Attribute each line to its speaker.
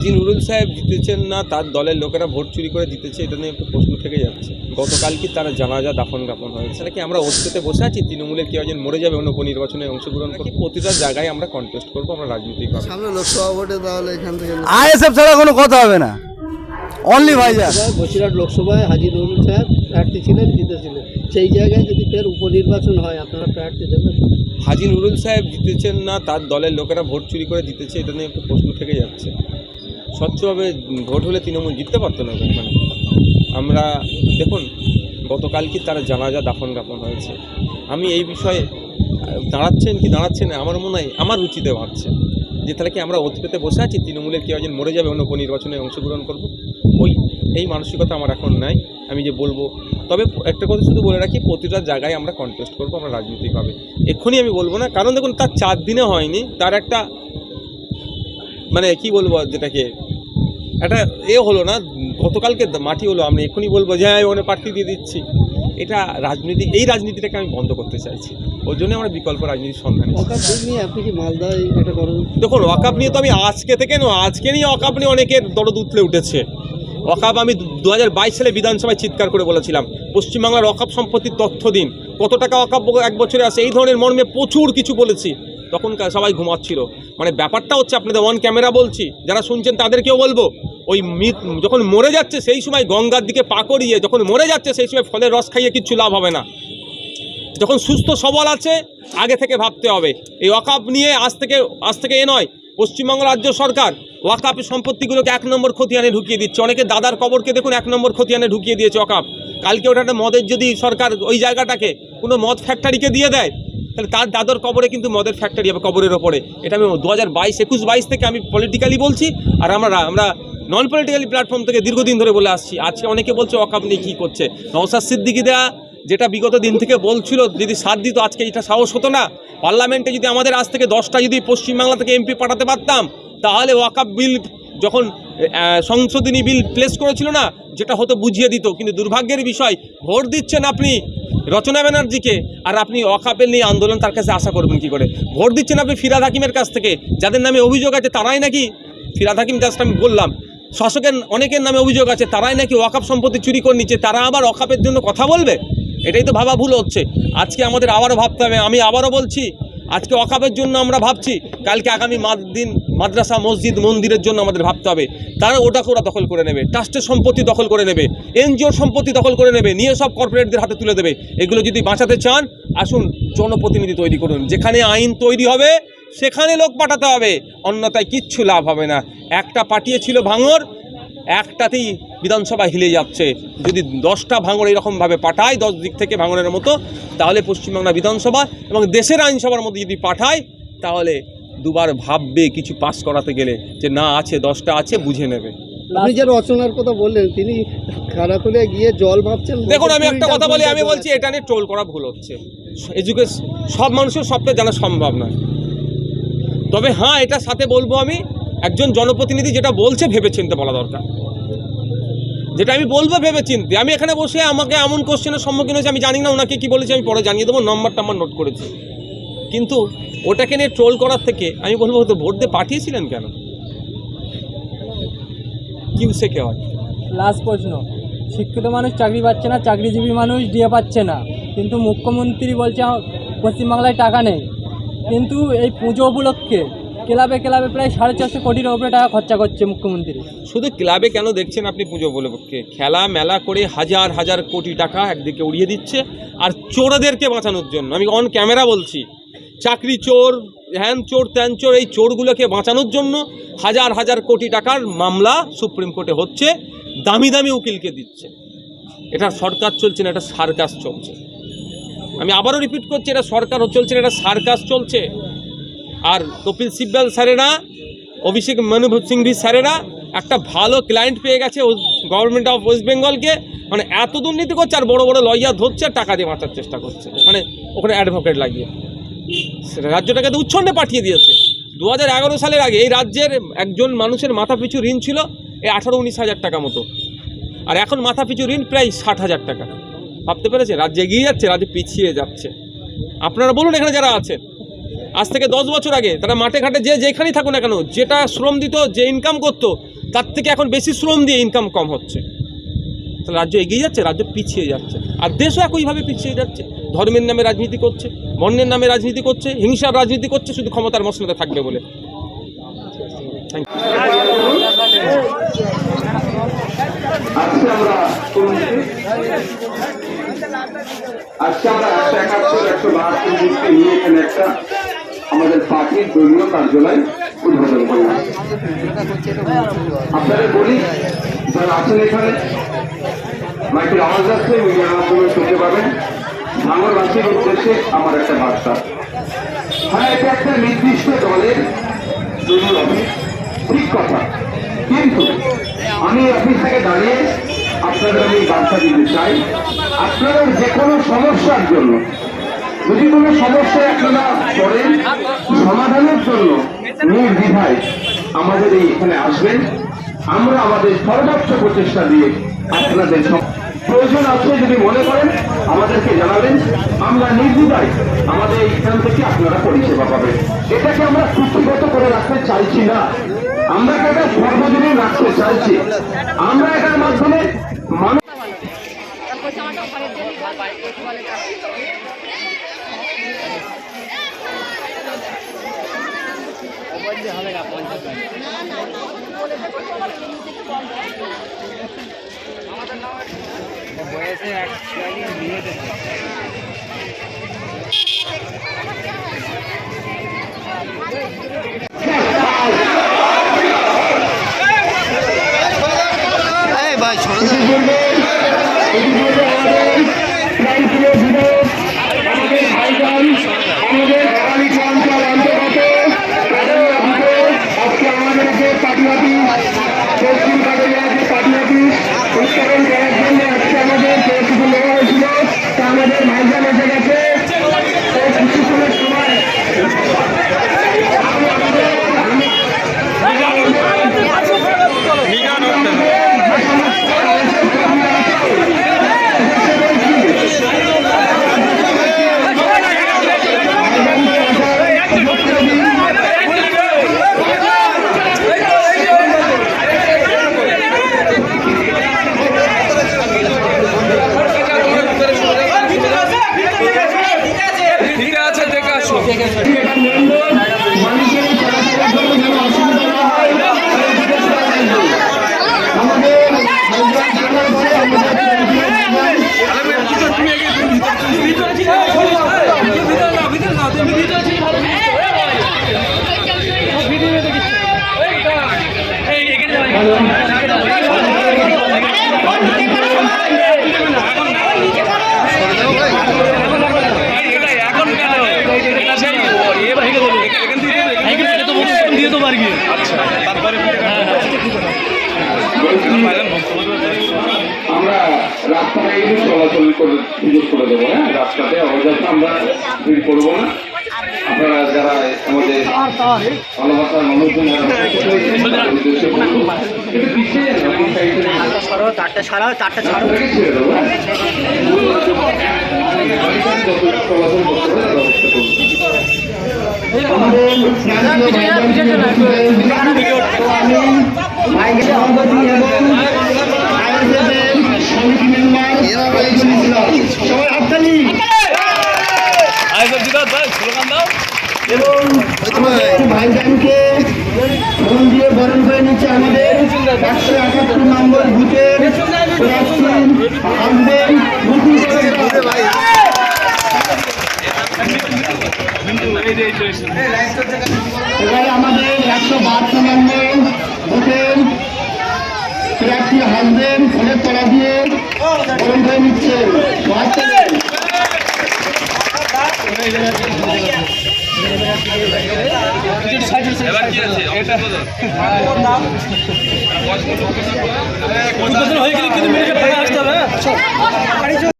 Speaker 1: জি নুরুল সাহেব জিতেছেন না তার দলের লোকেরা ভোট চুরি করে জিতেছে এটা নিয়ে একটু প্রশ্ন থেকে যাচ্ছে। গতকাল কি তারা জানাজা দাফন কাফন হয়েছে সেটা কি আমরা ওস্তেতে বসে আছি? তৃণমূলের কেউ একজন মরে যাবে অন্য নির্বাচনে অংশগ্রহণ করব প্রতিটা জায়গায় আমরা কন্টেস্ট করব আমরা রাজনৈতিকভাবে।
Speaker 2: সামনে লোকসভা ভোটে তাহলে এখান থেকে
Speaker 3: আইএসএফ ছাড়া কোনো কথা হবে না। অনলি ভাইজান।
Speaker 4: বসিরহাট লোকসভায় হাজি নুরুল সাহেব প্রার্থী ছিলেন জিতেছিলেন। সেই জায়গায় যদি ফের উপনির্বাচন হয় আপনারা প্রার্থী দেবেন?
Speaker 1: হাজি নুরুল সাহেব জিতেছেন না তার দলের লোকেরা ভোট চুরি করে জিতেছে এটা নিয়ে একটু প্রশ্ন থেকে যাচ্ছে। স্বচ্ছভাবে ভোট হলে তৃণমূল জিততে পারতো না এখানে আমরা, দেখুন গতকাল কি তারা জানাজা দাফন কাফন হয়েছে। আমি এই বিষয়ে, দাঁড়াচ্ছেন কি দাঁড়াচ্ছেন আমার মনে হয়, আমার রুচিতে বাড়ছে যে তাহলে কি আমরা অতীতে বসে আছি, তৃণমূলের কেউ একজন মরে যাবে, অন্য নির্বাচনে অংশগ্রহণ করব? ওই, এই মানসিকতা আমার এখন নাই, আমি যে বলব। তবে একটা কথা শুধু বলে রাখি, প্রতিটা জায়গায় আমরা কন্টেস্ট করব, আমরা রাজনৈতিকভাবে এক্ষুনি আমি বলব না, কারণ দেখুন, তার চার দিনে হয়নি, তার একটা মানে কি বলব যেটাকে একটা এ হলো না গতকালকে মাটি হলো আমি এক্ষুনি বলব যে হ্যাঁ ওখানে প্রার্থী দিয়ে দিচ্ছি। এটা রাজনীতি এই রাজনীতিটাকে আমি বন্ধ করতে চাইছি। ওই জন্য আমরা বিকল্প রাজনীতির সন্ধানে দেখুন অকাপ নিয়ে তো আমি আজকে থেকে নয় আজকে নিয়ে অকাপ নিয়ে অনেকের দরদ উতলে উঠেছে। অকাপ আমি দু হাজার বাইশ সালে বিধানসভায় চিৎকার করে বলেছিলাম পশ্চিমবাংলার অকাপ সম্পত্তির তথ্য দিন। কত টাকা অকাপ এক বছরে আসে? এই ধরনের মর্মে প্রচুর কিছু বলেছি। তখন সবাই ঘুমাচ্ছিল। মানে ব্যাপারটা হচ্ছে আপনাদের অন ক্যামেরা বলছি, যারা শুনছেন তাদেরকেও বলব, ওই মৃত, যখন মরে যাচ্ছে সেই সময় গঙ্গার দিকে পা করিয়ে, যখন মরে যাচ্ছে সেই সময় ফলের রস খাইয়ে কিচ্ছু লাভ হবে না। যখন সুস্থ সবল আছে, আগে থেকে ভাবতে হবে। এই ওয়াকাপ নিয়ে আজ থেকে আজ থেকে এ নয়, পশ্চিমবঙ্গ রাজ্য সরকার ওয়াকাপের সম্পত্তিগুলোকে এক নম্বর খতিয়ানে ঢুকিয়ে দিচ্ছে। অনেকে দাদার কবরকে দেখুন এক নম্বর খতিয়ানে ঢুকিয়ে দিয়েছে ওয়াকাপ। কালকে ওটা একটা মদের যদি সরকার ওই জায়গাটাকে কোনো মদ ফ্যাক্টরিকে দিয়ে দেয় তাহলে তার দাদর কবরে কিন্তু মদের ফ্যাক্টরি হবে, কবরের ওপরে। এটা আমি দু হাজার বাইশ, একুশ বাইশ থেকে আমি পলিটিক্যালি বলছি, আর আমরা আমরা নন পলিটিক্যালি প্ল্যাটফর্ম থেকে দীর্ঘদিন ধরে বলে আসছি। আজকে অনেকে বলছে ওয়াকাপ নিয়ে কী করছে? নওসাদ সিদ্দিকি দেয়া যেটা বিগত দিন থেকে বলছিল, যদি সাথ দিত, আজকে এটা সাহস হতো না। পার্লামেন্টে যদি আমাদের আজ থেকে দশটা যদি পশ্চিমবাংলা থেকে এমপি পাঠাতে পারতাম, তাহলে ওয়াকাপ বিল যখন সংশোধনী বিল প্লেস করেছিল না, যেটা হতো বুঝিয়ে দিত। কিন্তু দুর্ভাগ্যের বিষয়, ভোট দিচ্ছেন আপনি রচনা ব্যানার্জিকে আর আপনি অকাপেল নিয়ে আন্দোলন তার কাছে আশা করবেন কি করে? ভোট দিচ্ছেন আপনি ফিরাদ হাকিমের কাছ থেকে। যাদের নামে অভিযোগ আছে তারাই নাকি? ফিরাদ হাকিম জাস্ট আমি বললাম। শাসকের, অনেকের নামে অভিযোগ আছে, তারাই নাকি অকাপ সম্পত্তি চুরি করে নিচ্ছে, তারা আবার অকাপের জন্য কথা বলবে? এটাই তো ভাবা ভুল হচ্ছে। আজকে আমাদের আবারও ভাবতে হবে, আমি আবারও বলছি আজকে ওয়াকাপের জন্য আমরা ভাবছি, কালকে আগামী দিন, মাদ্রাসা, মসজিদ, মন্দিরের জন্য আমাদের ভাবতে হবে। তারা ওটাকে ওরা দখল করে নেবে, ট্রাস্টের সম্পত্তি দখল করে নেবে, এনজিওর সম্পত্তি দখল করে নেবে, নিয়ে সব কর্পোরেটদের হাতে তুলে দেবে। এগুলো যদি বাঁচাতে চান, আসুন জনপ্রতিনিধি তৈরি করুন। যেখানে আইন তৈরি হবে, সেখানে লোক পাঠাতে হবে। অন্যথায় কিচ্ছু লাভ হবে না। একটা পাঠিয়েছিল ভাঙর, একটাতেই বিধানসভা হিলে যাচ্ছে। যদি দশটা ভাঙড় এরকমভাবে পাঠায় দশ দিক থেকে ভাঙড়ের মতো তাহলে পশ্চিমবাংলা বিধানসভা এবং দেশের আইনসভার মধ্যে যদি পাঠায় তাহলে দুবার ভাববে কিছু পাস করাতে গেলে যে না আছে দশটা আছে বুঝে নেবে।
Speaker 4: আপনি যে রচনার কথা বললেন তিনি খারাকুলে গিয়ে জল ভাবছেন
Speaker 1: দেখুন আমি একটা কথা বলি আমি বলছি এটা নিয়ে ট্রোল করা ভুল হচ্ছে। এডুকেশন সব মানুষের সবটা জানা সম্ভব নয়। তবে হ্যাঁ এটা সাথে বলব আমি একজন জনপ্রতিনিধি যেটা বলছে ভেবে চিনতে বলা দরকার। যেটা আমি বলব ভেবে চিনতে আমি এখানে বসে আমাকে এমন কোশ্চেনের সম্মুখীন হয়েছে, আমি জানি না ওনাকে কি বলেছে, আমি পরে জানিয়ে দেবো, নম্বরটা আমার নোট করেছি। কিন্তু ওটাকে নিয়ে ট্রোল করার থেকে আমি বলব তো ভোট দিয়ে পাঠিয়েছিলেন কেন? কিউসে কে হয়?
Speaker 5: লাস্ট প্রশ্ন। শিক্ষিত মানুষ চাকরি পাচ্ছে না, চাকরিজীবী মানুষ দিয়ে পাচ্ছে না। কিন্তু মুখ্যমন্ত্রী বলছে, পশ্চিমবাংলায় টাকা নেই। কিন্তু এই পুজো উপলক্ষে ক্লাবে ক্লাবে প্রায় সাড়ে চারশো কোটির ওপরে টাকা খরচা করছে মুখ্যমন্ত্রী।
Speaker 1: শুধু ক্লাবে কেন দেখছেন আপনি পুজো উপলক্ষে? খেলা মেলা করে হাজার হাজার কোটি টাকা একদিকে উড়িয়ে দিচ্ছে আর চোরদেরকে বাঁচানোর জন্য। আমি অন ক্যামেরা বলছি। চাকরি চোর, হ্যান চোর, ত্যান চোর, এই চোরগুলোকে বাঁচানোর জন্য হাজার হাজার কোটি টাকার মামলা সুপ্রিম কোর্টে হচ্ছে, দামি দামি উকিলকে দিচ্ছে। এটা সরকার চলছে না, এটা সার্কাস চলছে। আমি আবারও রিপিট করছি, এটা সরকার চলছে না, এটা সার্কাস চলছে। আর কপিল সিব্বাল স্যারেরা অভিষেক মনু সিংভি স্যারেরা একটা ভালো ক্লায়েন্ট পেয়ে গেছে গভর্নমেন্ট অফ ওয়েস্ট বেঙ্গলকে মানে এত দুর্নীতি করছে আর বড় বড় লয়ার ধরছে আর টাকা দিয়ে বাঁচার চেষ্টা করছে। মানে ওখানে অ্যাডভোকেট লাগিয়ে। রাজ্যটাকে তো উচ্ছন্নে পাঠিয়ে দিয়েছে। দু হাজার এগারো সালের আগে এই রাজ্যের একজন মানুষের মাথা পিছু ঋণ ছিল এই আঠারো উনিশ হাজার টাকা মতো। আর এখন মাথা পিছু ঋণ প্রায় ষাট হাজার টাকা। ভাবতে পেরেছে রাজ্য এগিয়ে যাচ্ছে, রাজ্য পিছিয়ে যাচ্ছে। আপনারা বলুন এখানে যারা আছেন। আজ থেকে দশ বছর আগে, তারা মাঠে ঘাটে যে যেখানেই থাকুক না কেন, যেটা শ্রম দিত, যে ইনকাম করতো, তার থেকে এখন বেশি শ্রম দিয়ে ইনকাম কম হচ্ছে। তাহলে রাজ্য এগিয়ে যাচ্ছে, রাজ্য পিছিয়ে যাচ্ছে। আর দেশও একইভাবে পিছিয়ে যাচ্ছে। ধর্মের নামে রাজনীতি করছে বর্ণের নামে রাজনীতি করছে, হিংসার রাজনীতি করছে, শুধু ক্ষমতার মশলাতে থাকবে বলে।
Speaker 6: আজকে আমরা একশো বাহাত্তর একটা আমাদের পার্টির দলীয় কার্যালয় উদ্বোধন করলাম আপনাদের বলি, যারা আছেন এখানে, মাইকের আওয়াজ মিডিয়ার মাধ্যমে শুনতে পাবেন। ভাঙরবাসীর উদ্দেশ্যে আমার একটা বার্তা। হ্যাঁ এটা একটা নির্দিষ্ট দলের দলীয় অফিস। ঠিক কথা। কিন্তু আমি অফিস থেকে দাঁড়িয়ে আপনাদের আমি বার্তা দিতে চাই, আপনাদের যে কোনো সমস্যার জন্য যদি কোনো সমস্যায় আপনারা করেন, সমাধানের জন্য নির্দ্বিধায় আমাদের এই এখানে আসবেন। আমরা আমাদের সর্বোচ্চ প্রচেষ্টা দিয়ে আপনাদের প্রয়োজন আছে যদি মনে করেন, আমাদেরকে জানাবেন। আমরা নির্দ্বিধায় আমাদের এইখান থেকে আপনারা পরিষেবা পাবেন। এটাকে আমরা কুচিগত করে রাখতে চাইছি না। আমরা এটা সর্বজনীন রাখতে চাইছি। আমরা এটার মাধ্যমে মানুষ
Speaker 2: এই ভাই ছোট
Speaker 6: একটু চলাচল করে সুযোগ করে দেবো হ্যাঁ? রাস্তাতে অবজাতে আমরা ভিড় করব না। আপনারা যারা আমাদের ভালোবাসার মানুষজন যারা উপস্থিত হয়েছেন, তাদের উদ্দেশ্যে সবাই হাততালি। এবং ভাইজানকে ফোন দিয়ে বরণ করে নিচ্ছে আমাদের একশো একাত্তর নম্বর বুথের আসবেন আমাদের একশো বাহাত্তর নম্বর বুথের প্রার্থী হাসবেন ফোনের তলা দিয়ে হয়ে গেলে কিন্তু মেডিকেল আসতে হবে হ্যাঁ। হ্যাঁ,